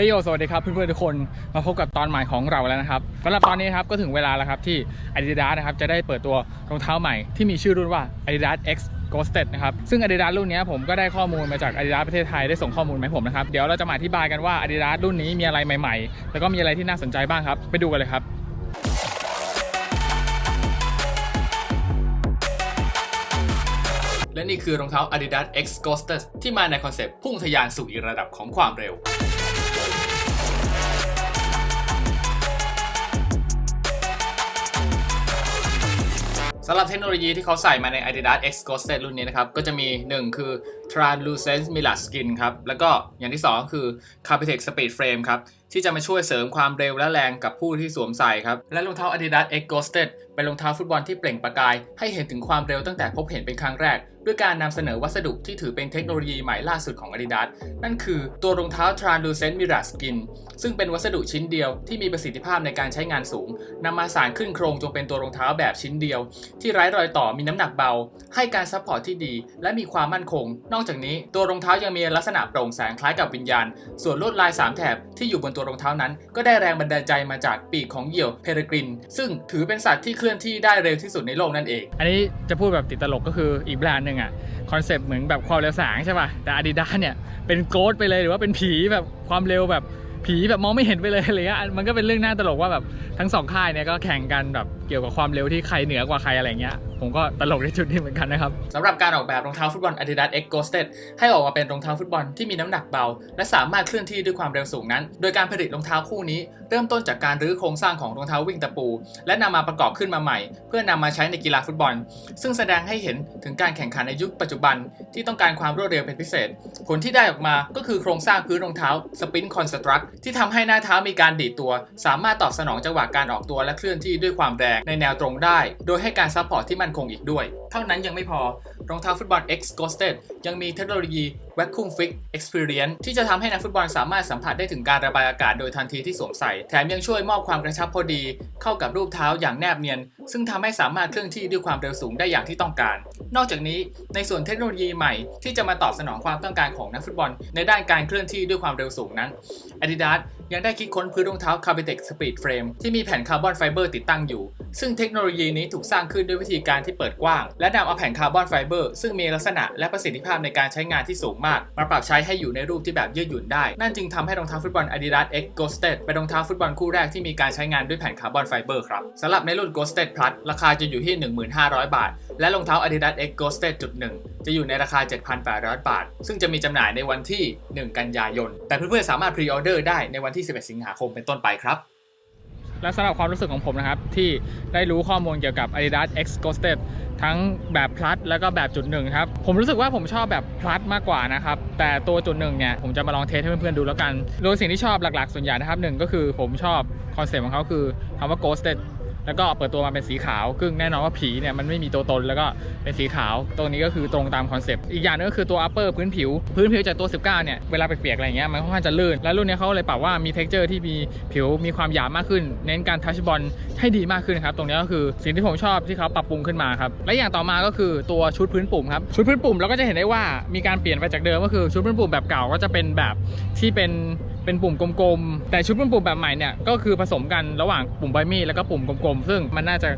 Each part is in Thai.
ฮ้ยโยสวัสดีครับเพื่อนๆทุกคนมาพบกับตอนใหม่ของเราแล้วนะครับสำหรับตอนนี้ครับก็ถึงเวลาแล้วครับที่ Adidas นะครับจะได้เปิดตัวรองเท้าใหม่ที่มีชื่อรุ่นว่า Adidas X Ghosted นะครับซึ่ง Adidas รุ่นนี้ผมก็ได้ข้อมูลมาจาก Adidas ประเทศไทยได้ส่งข้อมูลมาให้ผมนะครับเดี๋ยวเราจะมาอธิบายกันว่า Adidas รุ่นนี้มีอะไรใหม่ๆ แล้วก็มีอะไรที่น่าสนใจบ้างครับ ไปดูกันเลยครับและนี่คือรองเท้า Adidas X Ghosted ที่มาในคอนเซปต์พุ่งทะยานสู่อีกระดับของความเร็ว สำหรับเทคโนโลยีที่เขาใส่มาใน Adidas X Ghosted รุ่นนี้นะครับ ก็จะมี 1 คือ Translucent Mirror Skin ครับ แล้วก็อย่างที่ 2 คือ Carpetec Speed Frame ครับ ที่จะมาช่วยเสริมความเร็วและแรงกับผู้ที่สวมใส่ครับ และรองเท้า Adidas X Ghosted เป็นรองเท้าฟุตบอลที่เปล่งประกาย ให้เห็นถึงความเร็วตั้งแต่พบเห็นเป็นครั้งแรกด้วยการนำเสนอวัสดุที่ถือเป็นเทคโนโลยีใหม่ล่าสุดของ Adidas นั่นคือตัวรองเท้า Translucent Mirror Skin ซึ่งเป็นวัสดุชิ้นเดียวที่มีประสิทธิภาพในการใช้งานสูงนำมาสานขึ้นโครงจงเป็นตัวรองเท้าแบบชิ้นเดียว ที่ไร้รอยต่อมีน้ำหนักเบา ให้การซัพพอร์ตที่ดี และมีความมั่นคง นอกจากนี้ตัวรองเท้ายังมีลักษณะโปร่งแสงคล้ายกับวิญญาณ ส่วนลวดลาย 3 แถบที่อยู่บนตัวรองเท้านั้น ก็ได้แรงบันดาลใจมาจากปีกของเหยี่ยวเพเรกริน ซึ่งถือเป็นสัตว์ที่เคลื่อนที่ได้เร็วที่สุดในโลกนั่นเอง อันนี้จะพูดแบบติดตลกก็คืออีกแบรนด์หนึ่งอะคอนเซปต์เหมือนแบบความเร็วสางใช่ป่ะแต่ Adidas เนี่ยเป็นโกดไปเลยหรือว่าเป็นผีแบบความเร็วแบบผีแบบมองไม่เห็นไปเลยอะไรเงี้ยมันก็เป็นเรื่องน่าตลกว่าแบบทั้งสองค่ายเนี่ยก็แข่งกันแบบเกี่ยวกับความเร็วที่ใครเหนือกว่าใครอะไรเงี้ย ผมก็ตลกในจุดนี้เหมือนกันนะครับสำหรับการออกแบบรองเท้าฟุตบอล Adidas X Ghosted ให้ออกมาเป็นรองเท้าฟุตบอลที่มีน้ำหนักเบา และสามารถเคลื่อนที่ด้วยความเร็วสูงนั้น โดยการผลิตรองเท้าคู่นี้ เริ่มต้นจากการรื้อโครงสร้างของรองเท้าวิ่งตะปู และนำมาประกอบขึ้นมาใหม่ เพื่อนำมาใช้ในกีฬาฟุตบอล ซึ่งแสดงให้เห็นถึงการแข่งขันในยุคปัจจุบัน ที่ต้องการความรวดเร็วเป็นพิเศษ ผลที่ได้ออกมาก็คือโครงสร้างพื้นรองเท้า Spin Construct ที่ทำให้หน้าเท้ามีการดีดตัว สามารถตอบสนองจังหวะการออกตัวและเคลื่อนที่ด้วยความแรงในแนวตรงได้ โดยให้การซัพพอร์ตที่มันคงอีกด้วย เท่านั้นยังไม่พอรองเท้าฟุตบอล X Ghosted ยังมีเทคโนโลยี Vacuum Fix Experience ที่จะทำให้นักฟุตบอลสามารถสัมผัสได้ถึงการระบายอากาศโดยทันทีที่สวมใส่ แถมยังช่วยมอบความกระชับพอดี เข้ากับรูปเท้าอย่างแนบเนียน ซึ่งทำให้สามารถเคลื่อนที่ด้วยความเร็วสูงได้อย่างที่ต้องการ นอกจากนี้ในส่วนเทคโนโลยีใหม่ที่จะมาตอบสนองความต้องการของนักฟุตบอล ในด้านการเคลื่อนที่ด้วยความเร็วสูงนั้น Adidas ยังได้คิดค้นพื้นรองเท้า Carpetec Speed Frame ที่มีแผ่นคาร์บอนไฟเบอร์ติดตั้งอยู่ ซึ่งเทคโนโลยีนี้ถูกสร้างขึ้นด้วยวิธีการที่เปิดกว้าง และนำเอาแผ่นคาร์บอนไฟเบอร์ซึ่งมีลักษณะและประสิทธิภาพในการใช้งานที่สูงมากมาปรับใช้ให้อยู่ในรูปที่แบบยืดหยุ่นได้ นั่นจึงทำให้รองเท้าฟุตบอล Adidas X Ghosted เป็นรองเท้าฟุตบอลคู่แรกที่มีการใช้งานด้วยแผ่นคาร์บอนไฟเบอร์ครับสำหรับในรุ่น Ghosted Plus ราคาจะอยู่ที่ 1500 บาท และรองเท้า Adidas X Ghosted จุดหนึ่งจะอยู่ในราคา 7,800 บาท ซึ่งจะมีจำหน่ายในวันที่ 1 กันยายน แต่เพื่อนๆสามารถพรีออเดอร์ได้ในวันที่ 11 สิงหาคมเป็นต้นไปครับ และสำหรับความรู้สึกของผมนะครับ ที่ได้รู้ข้อมูลเกี่ยวกับ Adidas X Ghosted ทั้งแบบพลัสแล้วก็แบบจุดหนึ่งครับ ผมรู้สึกว่าผมชอบแบบพลัสมากกว่านะครับ แต่ตัวจุดหนึ่งเนี่ย ผมจะมาลองเทสให้เพื่อนๆดูแล้วกัน โดยสิ่งที่ชอบหลักๆ ส่วนใหญ่นะครับหนึ่งก็คือผมชอบคอนเซ็ปต์ของเขาคือคำว่า Ghosted แล้วก็เปิดตัวมาเป็นสีขาวซึ่งแน่นอนว่าผีเนี่ยมันไม่มีตัวตนแล้วก็เป็นสีขาว ตรงนี้ก็คือตรงตามคอนเซปต์อีกอย่างหนึงก็คือตัว upper พื้นผิว พื้นผิวจากตัว 19 เนี่ย เวลาไปเปียกๆอะไรเงี้ยมันค่อนข้างจะลื่น แล้วรุ่นนี้เขาเลยปรับว่ามี texture ที่มีผิวมีความหยาบมากขึ้น เน้นการทัชบอลให้ดีมากขึ้นครับตรงนี้ก็คือสิ่งที่ผมชอบที่เขาปรับปรุงขึ้นมาครับและอย่างต่อมาก็คือตัวชุดพื้นปุ่มครับชุดพื้นปุ่มเราก็จะเห็นได้ว่ามีการเปลี่ยนไปจากเดิมก็คือชุดพื้นปุ่มแบบเก่าก็จะเป็นแบบที่เป็นเป็นปุ่มกลมๆ แต่ชุดเป็นปุ่มแบบใหม่เนี่ยก็คือผสมกันระหว่างปุ่มใบมีดแล้วก็ปุ่มกลมๆ ซึ่งมันน่าจะ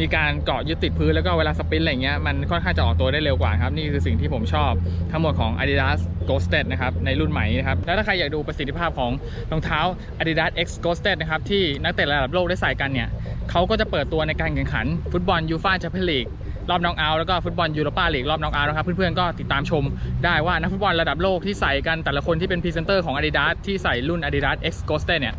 มีการเกาะยึดติดพื้นแล้วก็เวลาสปินอะไรเงี้ยมันค่อนข้างจะออกตัวได้เร็วกว่าครับนี่คือสิ่งที่ผมชอบทั้งหมดของ Adidas Ghosted นะครับในรุ่นใหม่นี้นะครับแล้วถ้าใครอยากดูประสิทธิภาพของรองเท้า Adidas X Ghosted นะครับที่นักเตะระดับโลกได้ใส่กันเนี่ยเขาก็จะเปิดตัวในการแข่งขันฟุตบอลยูฟ่าแชมเปี้ยนลีก รอบน็อกเอาแล้วก็ฟุตบอลยูโรปาลีกรอบน็อกเอานะครับ เพื่อนๆก็ติดตามชมได้ว่านักฟุตบอลระดับโลกที่ใส่กันแต่ละคนที่เป็นพรีเซนเตอร์ของ Adidas ที่ใส่รุ่น Adidas X g h o s t e เนี่ย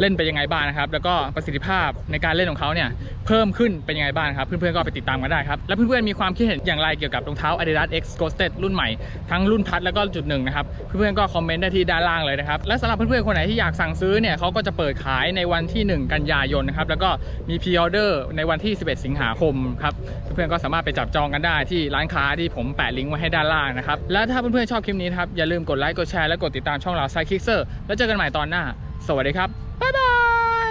เล่นไปยังไงบ้างนะครับ แล้วก็ประสิทธิภาพในการเล่นของเขาเนี่ยเพิ่มขึ้นเป็นยังไงบ้างครับ เพื่อนๆก็ไปติดตามกันได้ครับ แล้วเพื่อนๆมีความคิดเห็นอย่างไรเกี่ยวกับรองเท้า Adidas X Ghosted รุ่นใหม่ทั้งรุ่นพัดแล้วก็จุดหนึ่งนะครับ เพื่อนๆก็คอมเมนต์ได้ที่ด้านล่างเลยนะครับ และสำหรับเพื่อนๆคนไหนที่อยากสั่งซื้อเนี่ยเขาก็จะเปิดขายในวันที่ 1 กันยายนนะครับ แล้วก็มีพรีออเดอร์ในวันที่ 11 สิงหาคมครับ เพื่อนๆก็สามารถไปจับจองกันได้ที่ร้านค้าที่ผมแปะลิงก์ไว้ให้ด้านล่างนะครับ และถ้าเพื่อนๆชอบคลิปนี้นะครับ อย่าลืมกดไลค์ กดแชร์ และกดติดตามช่องเราไซคิกเซอร์แล้วเจอกันใหม่ตอนหน้า สวัสดีครับ บ๊ายบาย